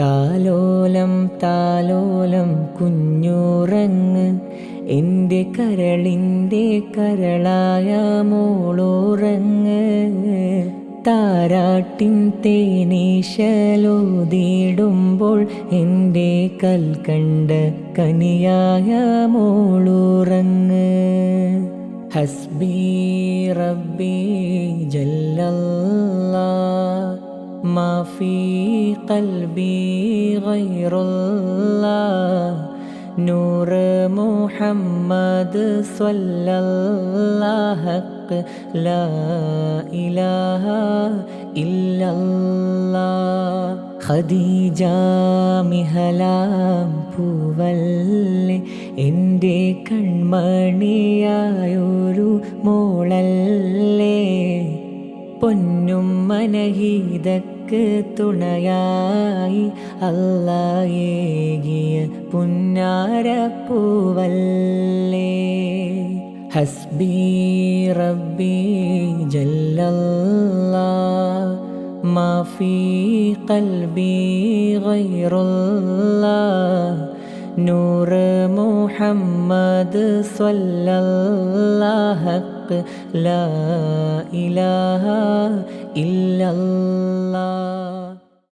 താലോലം താലോലം കുഞ്ഞുറങ്ങ്. എന്റെ കരളിന്റെ കരളായ മോളോറങ്ങ്. താരാട്ടിൻ തേനീശലോതിടുമ്പോൾ എന്റെ കൽക്കണ്ട കനിയായ മോളുറങ്ങ്. ഹസ്ബി റബ്ബി ജല്ലല്ലാ ما في قلبي غير الله نور محمد صلى الله حق لا إله إلا الله ഖദീജ മിഹലാം പൂവല്ലേ എൻ്റെ കൺമണിയായൊരു മോളല്ലേ പൊന്നും മനഹീതക്ക് നിനക്ക് തുണയായി അല്ലായേകിയ പുന്നാരപ്പൂവല്ലേ. ഹസ്ബി റബ്ബി ജല്ലല്ലാ മാഫി കൽബി ഗൈറുല്ലാ. غير الله نور محمد صلى الله